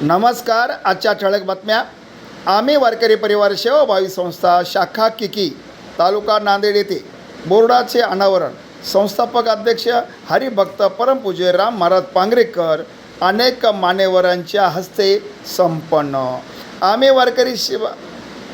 नमस्कार आजच्या ठळक बातम्या. आम्ही वारकरी परिवार सेवाभावी संस्था शाखा किकी तालुका नांदेड येथे बोर्डाचे अनावरण. संस्थापक अध्यक्ष हरिभक्त परमपूज्य राम महाराज पांगरेकर अनेक मान्यवरांच्या हस्ते संपन्न. आम्ही वारकरी शिवा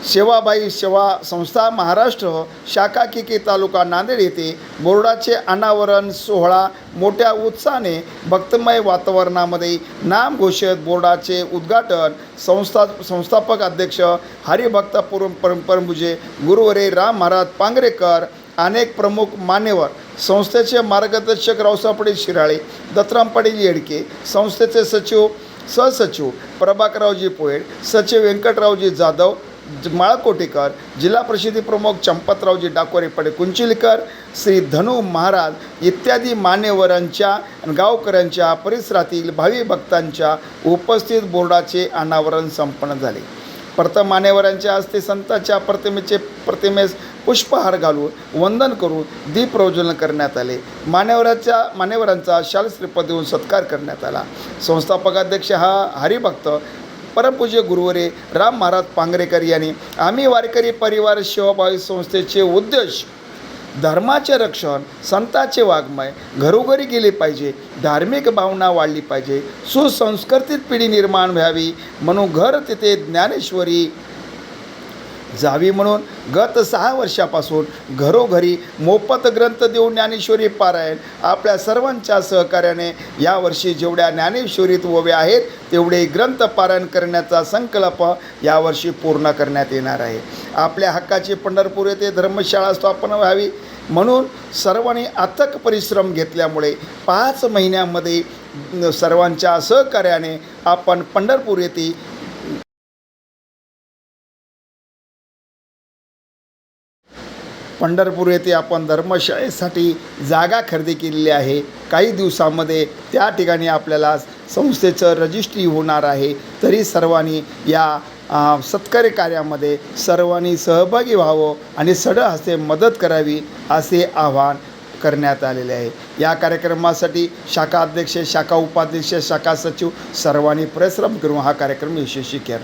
सेवाबाई सेवा संस्था महाराष्ट्र शाखा किकी तालुका नांदेड येथे बोर्डाचे अनावरण सोहळा मोठ्या उत्साहाने भक्तमय वातावरणामध्ये नामघोषित बोर्डाचे उद्घाटन संस्था संस्थापक अध्यक्ष हरिभक्त पुरम परम परमभुजे गुरुवरे राम महाराज पांगरेकर अनेक प्रमुख मान्यवर संस्थेचे मार्गदर्शक रावसाहेब पाटील शिराळे दत्तराम पाटील येडके संस्थेचे सचिव सहसचिव प्रभाकररावजी पोहेड सचिव व्यंकटरावजी जाधव माळकोटेकर जिल्हा परिषदी प्रमुख चंपतरावजी डाकोरे पडे कुंचिलकर श्री धनु महाराज इत्यादी मान्यवरांच्या गावकऱ्यांच्या परिसरातील भावी भक्तांच्या उपस्थित बोर्डाचे अनावरण संपन्न झाले. प्रथम मान्यवरांच्या हस्ते संतांच्या प्रतिमेचे प्रतिमेस पुष्पहार घालून वंदन करून दीपप्रज्वलन करण्यात आले. मान्यवराच्या मान्यवरांचा शाल श्रीपद देऊन सत्कार करण्यात आला. संस्थापकाध्यक्ष हा हरिभक्त परमपूज्य गुरुवरे राम महाराज पांगरेकर यांनी आम्ही वारकरी परिवार सेवाभावी संस्थेचे उद्देश धर्माचे रक्षण संताचे वाङ्मय घरोघरी गेले पाहिजे धार्मिक भावना वाढली पाहिजे सुसंस्कृतीत पिढी निर्माण व्हावी म्हणून घर तिथे ज्ञानेश्वरी जावी म्हणून गत सहा वर्षापासून घरोघरी मोफत ग्रंथ देऊन ज्ञानेश्वरी पारायण आपल्या सर्वांच्या सहकार्याने यावर्षी जेवढ्या ज्ञानेश्वरीत ओवे आहेत तेवढे ग्रंथ पारायण करण्याचा संकल्प यावर्षी पूर्ण करण्यात येणार आहे. आपल्या हक्काची पंढरपूर येथे धर्मशाळा स्थापना व्हावी म्हणून सर्वांनी अथक परिश्रम घेतल्यामुळे पाच महिन्यामध्ये सर्वांच्या सहकार्याने आपण पंढरपूर येथे पंढरपूर येथे आपण धर्मशाळेसाठी जागा खरेदी केलेली आहे. काही दिवसामध्ये त्या ठिकाणी आपल्याला संस्थेचं रजिस्ट्री होणार आहे. तरी सर्वांनी या सत्कार्य सत्कारी कार्यामध्ये सर्वांनी सहभागी व्हावं आणि सड हस्ते मदत करावी असे आवाहन करण्यात आलेले आहे. या कार्यक्रमासाठी शाखा अध्यक्ष शाखा उपाध्यक्ष शाखा सचिव सर्वांनी परिश्रम करून हा कार्यक्रम यशस्वी केला.